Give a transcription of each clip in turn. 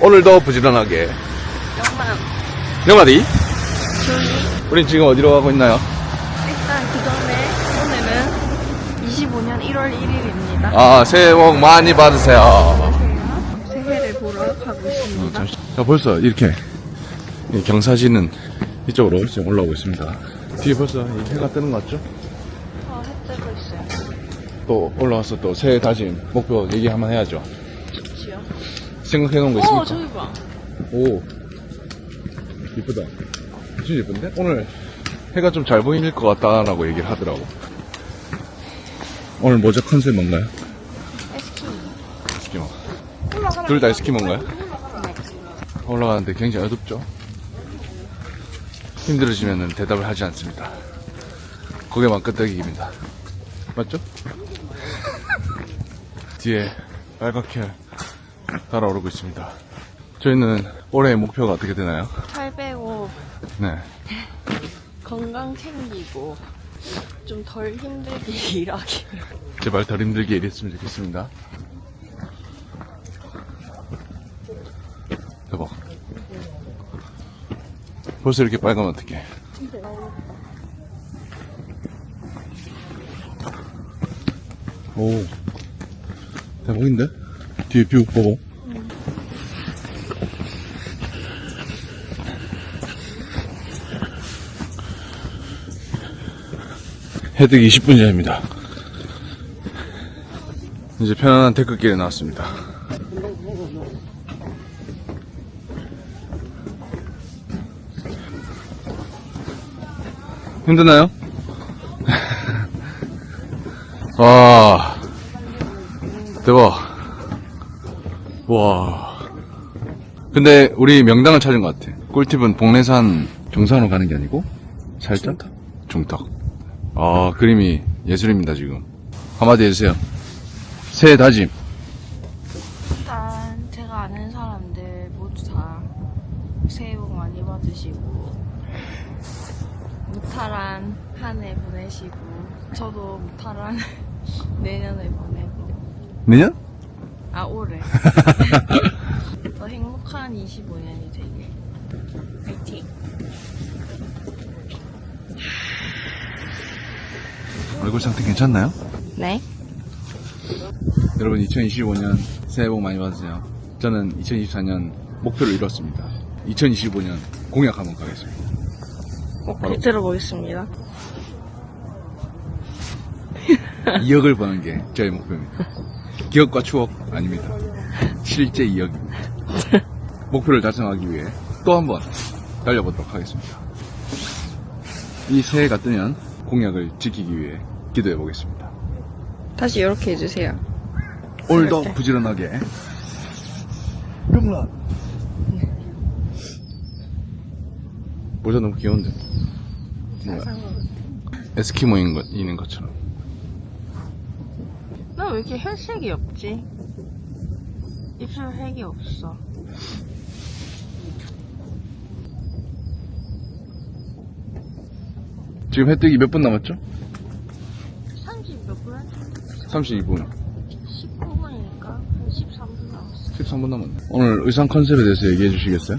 오늘도 부지런하게. 영남 영아디, 조이 우린 지금 어디로 가고 있나요? 일단 그 전에 오늘은 25년 1월 1일입니다. 아, 새해 복 많이 받으세요. 새해를 보러 가고 있습니다. 잠시. 자, 벌써 이렇게 이 경사지는 이쪽으로 지금 올라오고 있습니다. 뒤에 벌써 이 해가 뜨는 것 같죠? 아, 해 뜨고 있어요. 또 올라와서 또 새해 다짐, 목표 얘기 한번 해야죠. 생각해 놓은 거 있습니까? 어, 저기 봐. 오, 이쁘다. 진짜 예쁜데? 오늘 해가 좀 잘 보일 것 같다라고 얘기를 하더라고. 오늘 모자 컨셉 뭔가요? 에스키. 에스키모. 둘 다 에스키모인가요? 올라가는데 굉장히 어둡죠? 힘들어지면 대답을 하지 않습니다. 고개만 끄덕이기입니다. 맞죠? 뒤에 빨갛게 달아오르고 있습니다. 저희는 올해의 목표가 어떻게 되나요? 살 빼고 네. 건강 챙기고 좀 덜 힘들게 일하기. 제발 덜 힘들게 일했으면 좋겠습니다. 대박. 벌써 이렇게 빨가면 어떡해. 오. 대박인데? 뒤에 뷰 보고. 해득 20분 전입니다. 이제 편안한 데크길에 나왔습니다. 힘드나요? 와, 대박. 와. 근데 우리 명당을 찾은 것 같아. 꿀팁은 복례산 정산으로 가는 게 아니고 살짝 중턱. 아 그림이 예술입니다 지금. 한마디 해주세요. 새해 다짐. 일단 제가 아는 사람들 모두 다 새해 복 많이 받으시고 무탈한 한 해 보내시고 저도 무탈한 내년을 보내고 내년? 아 올해 더 행복한 25년이 되길 파이팅 얼굴 상태 괜찮나요? 네 여러분 2025년 새해 복 많이 받으세요. 저는 2024년 목표를 이뤘습니다. 2025년 공약 한번 가겠습니다. 바로 들어보겠습니다 2억을 버는 게 저의 목표입니다. 기억과 추억 아닙니다. 실제 2억입니다. 목표를 달성하기 위해 또 한 번 달려보도록 하겠습니다. 이 새해가 뜨면 공약을 지키기 위해 기도해 보겠습니다. 다시 이렇게 해주세요 오늘도 부지런하게 용란 모자 너무 귀여운데 뭐야 에스키모인 것, 이는 것처럼 나왜 이렇게 혈색이 없지? 입술 색이 없어 지금 혜택이 몇 분 남았죠? 30 몇 분? 32분 19분이니까 한 13분 남았어 13분 남았네 오늘 의상 컨셉에 대해서 얘기해 주시겠어요?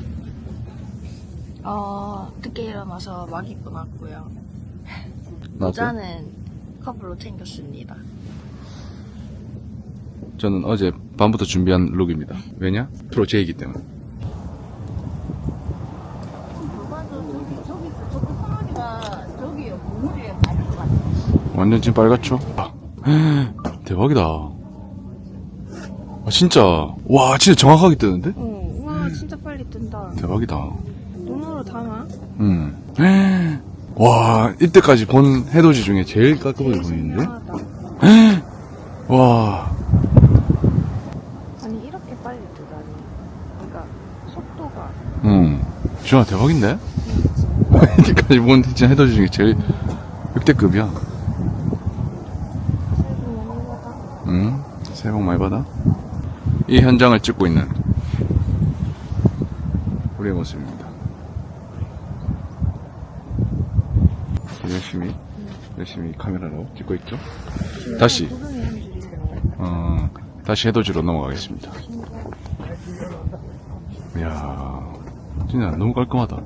어, 늦게 일어나서 막 입고 났고요. 나도? 모자는 커플로 챙겼습니다. 저는 어제 밤부터 준비한 룩입니다 왜냐? 프로 제이기 때문에 완전 지금 빨갛죠? 아, 대박이다. 아, 진짜. 와, 진짜 정확하게 뜨는데? 어, 와, 진짜 빨리 뜬다. 대박이다. 눈으로 담아? 음. 와, 이때까지 본 해돋이 중에 제일 깔끔하게 보이는데? 선명하다. 와, 아니, 이렇게 빨리 뜨다니. 그러니까, 속도가. 음. 진짜 대박인데? 이때까지 본 진짜 해돋이 중에 제일 역대급이야. 응? 새해 복 많이 받아. 이 현장을 찍고 있는 우리의 모습입니다. 열심히, 열심히 카메라로 찍고 있죠. 다시, 어, 다시 해돋이로 넘어가겠습니다. 이야, 진짜 너무 깔끔하다.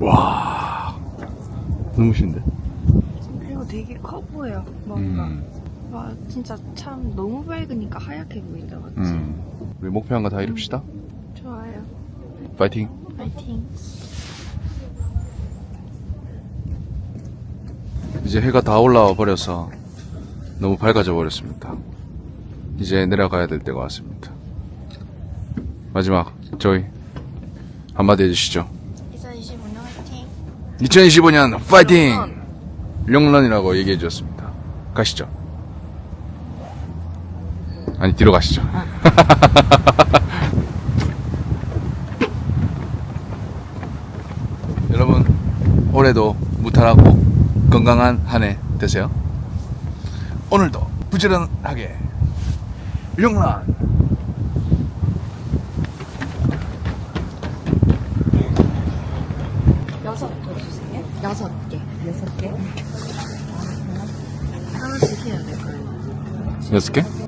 와, 너무 신데? 그리고 되게 커 보여. 뭔가. 음, 와 진짜 참 너무 밝으니까 하얗게 보인다 맞지? 음. 우리 목표 한 거 다 이룹시다. 좋아요. 파이팅. 파이팅. 이제 해가 다 올라와 버려서 너무 밝아져 버렸습니다. 이제 내려가야 될 때가 왔습니다. 마지막 저희 한마디 해주시죠. 2025년 화이팅. 2025년 파이팅! 령런이라고 얘기해 주셨습니다. 가시죠. 아니 뒤로 가시죠. 여러분 올해도 무탈하고 건강한 한 해 되세요. 오늘도 부지런하게 령런 여섯 개 주세요. 여섯 개. 여섯 개. 하나씩 해야 될 거예요. 여섯 개?